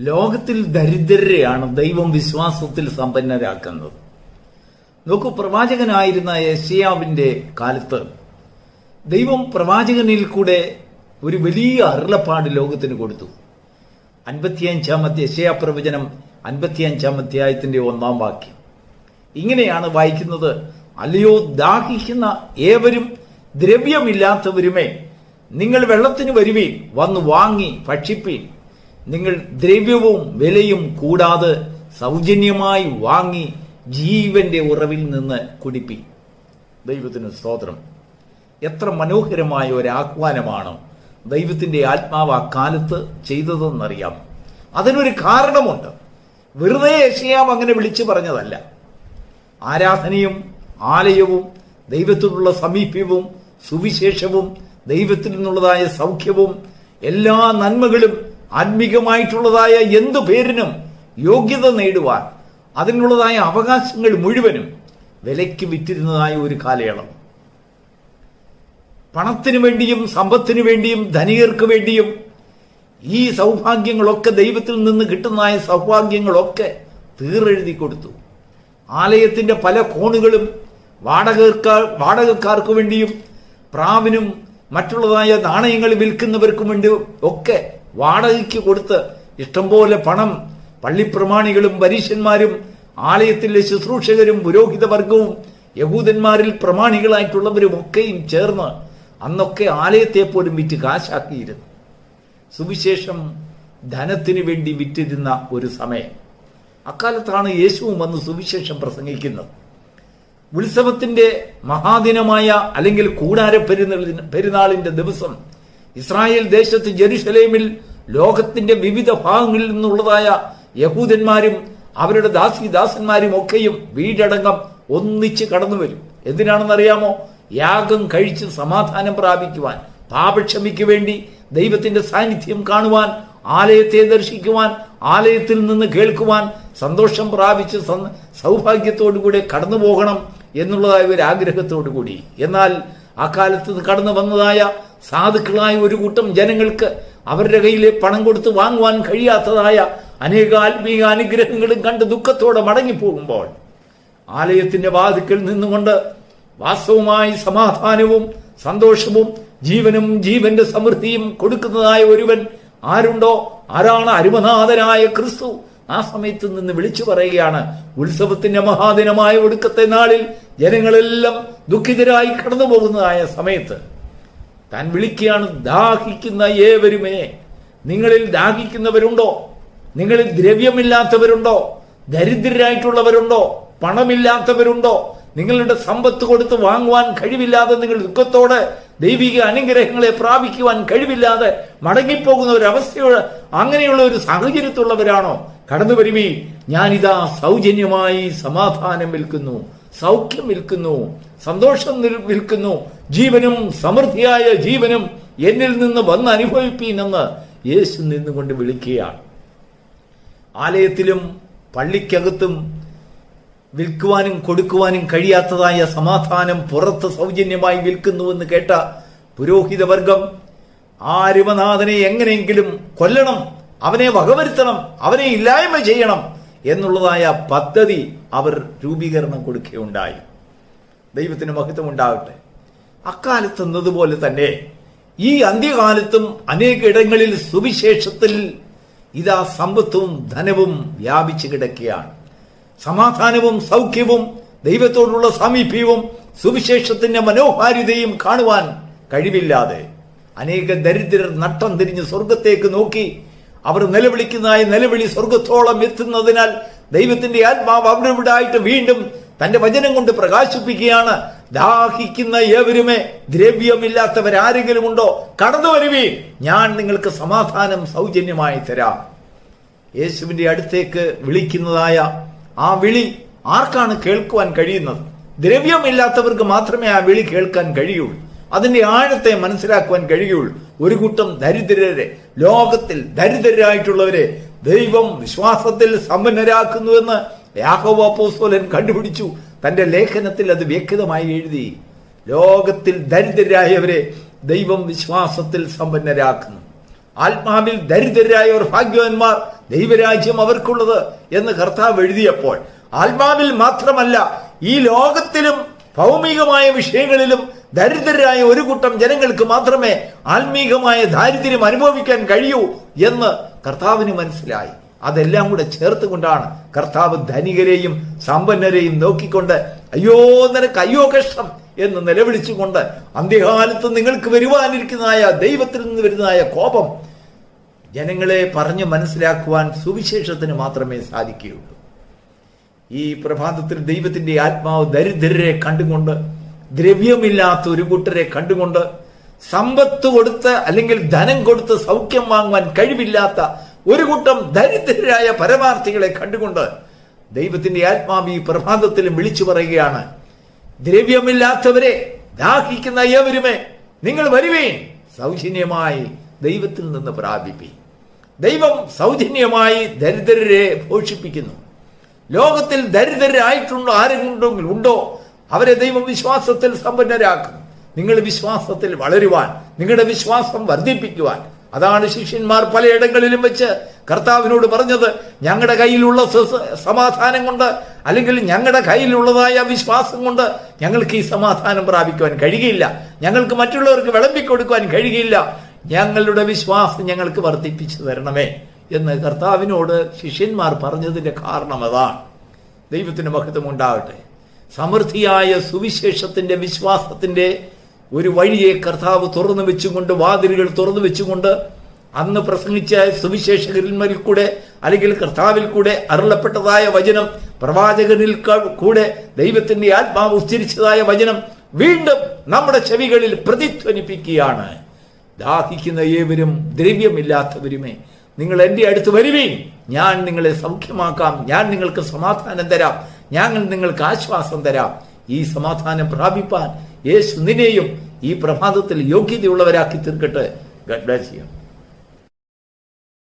ലോകത്തിൽ ദരിദ്രരെയാണ് ദൈവം വിശ്വാസത്തിൽ സമ്പന്നരാക്കുന്നത്. നോക്കൂ പ്രവാചകനായിരുന്ന യശയാവിന്റെ കാലത്ത് ദൈവം പ്രവാചകനിൽ കൂടെ ഒരു വലിയ അരുളപ്പാട് ലോകത്തിന് കൊടുത്തു. അൻപത്തിയഞ്ചാമത്തെ യശയാ പ്രവചനം അൻപത്തിയഞ്ചാം അധ്യായത്തിന്റെ ഒന്നാം വാക്യം. ഇങ്ങനെയാണ് വായിക്കുന്നത് അല്ലയോ ദാഹിക്കുന്ന ഏവരും ദ്രവ്യമില്ലാത്തവരുമേ നിങ്ങൾ വെള്ളത്തിന് വരുവീൻ വന്ന് വാങ്ങി ഭക്ഷിപ്പീൻ നിങ്ങൾ ദ്രവ്യവും വിലയും കൂടാതെ സൗജന്യമായി വാങ്ങി ജീവന്റെ ഉറവിൽ നിന്ന് കുടിപ്പി. ദൈവത്തിന് സ്തോത്രം. എത്ര മനോഹരമായ ഒരു ആഹ്വാനമാണ് ദൈവത്തിന്റെ ആത്മാവ് ആ കാലത്ത് ചെയ്തതെന്നറിയാം. അതിനൊരു കാരണമുണ്ട്. വെറുതെ യശയാം അങ്ങനെ വിളിച്ചു പറഞ്ഞതല്ല. ആരാധനയും ആലയവും ദൈവത്തിനുള്ള സമീപ്യവും സുവിശേഷവും ദൈവത്തിൽ നിന്നുള്ളതായ സൗഖ്യവും എല്ലാ നന്മകളും ആത്മീകമായിട്ടുള്ളതായ എന്തു പേരിനും യോഗ്യത നേടുവാൻ അതിനുള്ളതായ അവകാശങ്ങൾ മുഴുവനും വിലയ്ക്ക് വിറ്റിരുന്നതായ ഒരു കാലയളവ്. പണത്തിനു വേണ്ടിയും സമ്പത്തിനു വേണ്ടിയും ധനികർക്ക് വേണ്ടിയും ഈ സൗഭാഗ്യങ്ങളൊക്കെ ദൈവത്തിൽ നിന്ന് കിട്ടുന്നതായ സൗഭാഗ്യങ്ങളൊക്കെ തീറെഴുതി കൊടുത്തു. ആലയത്തിന്റെ പല കോണുകളും വാടകക്കാർ വാടകക്കാർക്ക് വേണ്ടിയും പ്രാവിനും മറ്റുള്ളതായ നാണയങ്ങൾ വിൽക്കുന്നവർക്കും വേണ്ടി ഒക്കെ വാടകയ്ക്ക് കൊടുത്ത് ഇഷ്ടംപോലെ പണം പള്ളിപ്രമാണികളും പരീശന്മാരും ആലയത്തിലെ ശുശ്രൂഷകരും പുരോഹിത വർഗവും യഹൂദന്മാരിൽ പ്രമാണികളായിട്ടുള്ളവരും ഒക്കെയും ചേർന്ന് അന്നൊക്കെ ആലയത്തെ പോലും വിറ്റ് കാശാക്കിയിരുന്നു. സുവിശേഷം ധനത്തിന് വേണ്ടി വിറ്റിരുന്ന ഒരു സമയം. അക്കാലത്താണ് യേശുവും വന്ന് സുവിശേഷം പ്രസംഗിക്കുന്നത്. ഉത്സവത്തിന്റെ മഹാദിനമായ അല്ലെങ്കിൽ കൂടാര പെരുന്നാളിന്റെ ദിവസം ഇസ്രായേൽ ദേശത്ത് ജെറുസലേമിൽ ലോകത്തിന്റെ വിവിധ ഭാഗങ്ങളിൽ നിന്നുള്ളതായ യഹൂദന്മാരും അവരുടെ ദാസി ദാസന്മാരും ഒക്കെയും വീടടങ്കം ഒന്നിച്ച് കടന്നു വരും. എന്തിനാണെന്നറിയാമോ? യാഗം കഴിച്ച് സമാധാനം പ്രാപിക്കുവാൻ പാപക്ഷമിക്ക് വേണ്ടി ദൈവത്തിന്റെ സാന്നിധ്യം കാണുവാൻ ആലയത്തെ ദർശിക്കുവാൻ ആലയത്തിൽ നിന്ന് കേൾക്കുവാൻ സന്തോഷം പ്രാപിച്ച് സൗഭാഗ്യത്തോടു കൂടെ കടന്നു പോകണം എന്നുള്ളതായ ഒരു ആഗ്രഹത്തോടു കൂടി എന്നാൽ അക്കാലത്ത് കടന്നു വന്നതായ സാധുക്കളായ ഒരു കൂട്ടം ജനങ്ങൾക്ക് അവരുടെ കയ്യിലെ പണം കൊടുത്ത് വാങ്ങുവാൻ കഴിയാത്തതായ അനേക ആത്മീയ അനുഗ്രഹങ്ങളും കണ്ട് ദുഃഖത്തോടെ മടങ്ങിപ്പോകുമ്പോൾ ആലയത്തിന്റെ വാതിക്കൽ നിന്നുകൊണ്ട് വാസ്തവമായി സമാധാനവും സന്തോഷവും ജീവനും ജീവന്റെ സമൃദ്ധിയും കൊടുക്കുന്നതായ ഒരുവൻ ആരുണ്ടോ? ആരാണ് അരുമനാഥനായ ക്രിസ്തു? ആ സമയത്ത് നിന്ന് വിളിച്ചു പറയുകയാണ് ഉത്സവത്തിന്റെ മഹാദിനമായ ഒടുക്കത്തെ നാളിൽ ജനങ്ങളെല്ലാം ദുഃഖിതരായി കടന്നു പോകുന്നതായ സമയത്ത് താൻ വിളിക്കുകയാണ് ദാഹിക്കുന്ന ഏവരുമേ നിങ്ങളിൽ ദാഹിക്കുന്നവരുണ്ടോ? നിങ്ങളിൽ ദ്രവ്യമില്ലാത്തവരുണ്ടോ? ദരിദ്രരായിട്ടുള്ളവരുണ്ടോ? പണമില്ലാത്തവരുണ്ടോ? നിങ്ങളുടെ സമ്പത്ത് കൊടുത്ത് വാങ്ങുവാൻ കഴിവില്ലാതെ നിങ്ങൾ ദുഃഖത്തോടെ ദൈവിക അനുഗ്രഹങ്ങളെ പ്രാപിക്കുവാൻ കഴിവില്ലാതെ മടങ്ങിപ്പോകുന്ന ഒരു അവസ്ഥയോ അങ്ങനെയുള്ള ഒരു സാഹചര്യത്തുള്ളവരാണോ കടന്നു വരുമേ ഞാനിതാ സൗജന്യമായി സമാധാനം വിൽക്കുന്നു സൗഖ്യം വിൽക്കുന്നു സന്തോഷം വിൽക്കുന്നു ജീവനും സമൃദ്ധിയായ ജീവനും എന്നിൽ നിന്ന് വന്ന് അനുഭവിപ്പീനെന്ന് യേശു നിന്നുകൊണ്ട് വിളിക്കുകയാണ്. ആലയത്തിലും പള്ളിക്കകത്തും വിൽക്കുവാനും കൊടുക്കുവാനും കഴിയാത്തതായ സമാധാനം പുറത്ത് സൗജന്യമായി വിൽക്കുന്നുവെന്ന് കേട്ട പുരോഹിതവർഗം ആ അരുമനാഥനെ എങ്ങനെയെങ്കിലും കൊല്ലണം അവനെ വകവരുത്തണം അവനെ ഇല്ലായ്മ ചെയ്യണം എന്നുള്ളതായ പദ്ധതി അവർ രൂപീകരണം കൊടുക്കുകയുണ്ടായി. ദൈവത്തിന് മഹത്വം ഉണ്ടാകട്ടെ അക്കാലത്ത് എന്നതുപോലെ തന്നെ ഈ അന്ത്യകാലത്തും അനേക ഇടങ്ങളിൽ സുവിശേഷത്തിൽ ഇതാ സമ്പത്തും ധനവും വ്യാപിച്ചു കിടക്കുകയാണ്. സമാധാനവും സൗഖ്യവും ദൈവത്തോടുള്ള സാമീപ്യവും സുവിശേഷത്തിന്റെ മനോഹാരിതയും കാണുവാൻ കഴിവില്ലാതെ അനേക ദരിദ്രർ നട്ടം തിരിഞ്ഞ് സ്വർഗത്തേക്ക് നോക്കി അവർ നിലവിളിക്കുന്നതായി നിലവിളി സ്വർഗത്തോളം എത്തുന്നതിനാൽ ദൈവത്തിന്റെ ആത്മാവ് അവിടെ വീണ്ടും തന്റെ വചനം കൊണ്ട് പ്രകാശിപ്പിക്കുകയാണ്. ദാഹിക്കുന്ന ഏവരുമേ ദ്രവ്യമില്ലാത്തവരാരെങ്കിലും ഉണ്ടോ കടന്നു വരുവീ ഞാൻ നിങ്ങൾക്ക് സമാധാനം സൗജന്യമായി തരാം. യേശുവിന്റെ അടുത്തേക്ക് വിളിക്കുന്നതായ ആ വിളി ആർക്കാണ് കേൾക്കുവാൻ കഴിയുന്നത്? ദ്രവ്യമില്ലാത്തവർക്ക് മാത്രമേ ആ വിളി കേൾക്കാൻ കഴിയുള്ളൂ. അതിന്റെ ആഴത്തെ മനസ്സിലാക്കുവാൻ കഴിയുള്ളൂ. ഒരു കൂട്ടം ദരിദ്രരെ ലോകത്തിൽ ദരിദ്രരായിട്ടുള്ളവരെ ദൈവം വിശ്വാസത്തിൽ സമ്പന്നരാക്കുന്നുവെന്ന് യാഹോവാപ്പോസ്തോലൻ കണ്ടുപിടിച്ചു. തന്റെ ലേഖനത്തിൽ അത് വ്യക്തമായി എഴുതി. ലോകത്തിൽ ദരിദ്രരായവരെ ദൈവം വിശ്വാസത്തിൽ സമ്പന്നരാക്കുന്നു. ആത്മാവിൽ ദരിദ്രരായവർ ഭാഗ്യവാന്മാർ ദൈവരാജ്യം അവർക്കുള്ളത് എന്ന് കർത്താവ് എഴുതിയപ്പോൾ ആത്മാവിൽ മാത്രമല്ല ഈ ലോകത്തിലും ഭൗമികമായ വിഷയങ്ങളിലും ദരിദ്രരായ ഒരു കൂട്ടം ജനങ്ങൾക്ക് മാത്രമേ ആത്മീകമായ ദാരിദ്ര്യം അനുഭവിക്കാൻ കഴിയൂ എന്ന് കർത്താവിന് മനസ്സിലായി. അതെല്ലാം കൂടെ ചേർത്തുകൊണ്ടാണ് കർത്താവ് ധനികരെയും സമ്പന്നരെയും നോക്കിക്കൊണ്ട് അയ്യോ നിനക്ക് അയ്യോ കഷ്ടം എന്ന് നിലവിളിച്ചുകൊണ്ട് അന്ത്യകാലത്ത് നിങ്ങൾക്ക് വരുവാനിരിക്കുന്നതായ ദൈവത്തിൽ നിന്ന് വരുന്നതായ കോപം ജനങ്ങളെ പറഞ്ഞു മനസ്സിലാക്കുവാൻ സുവിശേഷത്തിന് മാത്രമേ സാധിക്കുകയുള്ളൂ. ഈ പ്രഭാതത്തിൽ ദൈവത്തിന്റെ ആത്മാവ് ദരിദ്രരെ കണ്ടുകൊണ്ട് ദ്രവ്യമില്ലാത്ത ഒരു കൂട്ടരെ കണ്ടുകൊണ്ട് സമ്പത്ത് കൊടുത്ത് അല്ലെങ്കിൽ ധനം കൊടുത്ത് സൗഖ്യം വാങ്ങുവാൻ കഴിവില്ലാത്ത ഒരു കൂട്ടം ദരിദ്രരായ പരമാർത്ഥികളെ കണ്ടുകൊണ്ട് ദൈവത്തിന്റെ ആത്മാവ് ഈ പ്രഭാതത്തിലും വിളിച്ചു പറയുകയാണ്. ദ്രവ്യമില്ലാത്തവരെ ദാഹിക്കുന്ന ഏവരുമേ നിങ്ങൾ വരുവേൻ. സൗജന്യമായി ദൈവത്തിൽ നിന്ന് പ്രാപിപ്പി ദൈവം സൗജന്യമായി ദരിദ്രരെ പോഷിപ്പിക്കുന്നു. ലോകത്തിൽ ദരിദ്രരായിട്ടുണ്ടോ ആരെങ്കിലും ഉണ്ടോ? അവരെ ദൈവം വിശ്വാസത്തിൽ സമ്പന്നരാക്കും നിങ്ങൾ വിശ്വാസത്തിൽ വളരുവാൻ നിങ്ങളുടെ വിശ്വാസം വർദ്ധിപ്പിക്കുവാൻ. അതാണ് ശിഷ്യന്മാർ പലയിടങ്ങളിലും വെച്ച് കർത്താവിനോട് പറഞ്ഞത് ഞങ്ങളുടെ കയ്യിലുള്ള സമാധാനം കൊണ്ട് അല്ലെങ്കിൽ ഞങ്ങളുടെ കയ്യിലുള്ളതായ വിശ്വാസം കൊണ്ട് ഞങ്ങൾക്ക് ഈ സമാധാനം പ്രാപിക്കുവാൻ കഴിയില്ല ഞങ്ങൾക്ക് മറ്റുള്ളവർക്ക് വിളമ്പിക്കൊടുക്കുവാൻ കഴിയില്ല ഞങ്ങളുടെ വിശ്വാസം ഞങ്ങൾക്ക് വർദ്ധിപ്പിച്ചു തരണമേ. എന്ന് കർത്താവിനോട് ശിഷ്യന്മാർ പറഞ്ഞതിന്റെ കാരണം അതാണ്. ദൈവത്തിന് മഹത്വം ഉണ്ടാവട്ടെ സമൃദ്ധിയായ സുവിശേഷത്തിന്റെ വിശ്വാസത്തിന്റെ ഒരു വഴിയെ കർത്താവ് തുറന്നു വെച്ചുകൊണ്ട് വാതിലുകൾ തുറന്നു വെച്ചുകൊണ്ട് അന്ന് പ്രസംഗിച്ച സുവിശേഷകരിന്മരിൽ കൂടെ അല്ലെങ്കിൽ കർത്താവിൽ കൂടെ അരുളപ്പെട്ടതായ വചനം പ്രവാചകനിൽ കൂടെ ദൈവത്തിന്റെ ആത്മാവ് ഉച്ചരിച്ചതായ വചനം വീണ്ടും നമ്മുടെ ചെവികളിൽ പ്രതിധ്വനിപ്പിക്കുകയാണ്. ദാഹിക്കുന്ന ഏവരും ദ്രവ്യമില്ലാത്തവരുമേ നിങ്ങൾ എന്റെ അടുത്ത് വരുവീൻ. ഞാൻ നിങ്ങളെ സൗഖ്യമാക്കാം. ഞാൻ നിങ്ങൾക്ക് സമാധാനം തരാം. ഞാൻ നിങ്ങൾക്ക് ആശ്വാസം തരാം. ഈ സമാധാനം പ്രാപിപ്പാൻ യേശു നിന്നെയും ഈ പ്രഭാതത്തിൽ യോഗ്യതയുള്ളവരാക്കി തീർക്കട്ടെ. ഗഡ് ബ്ലസ്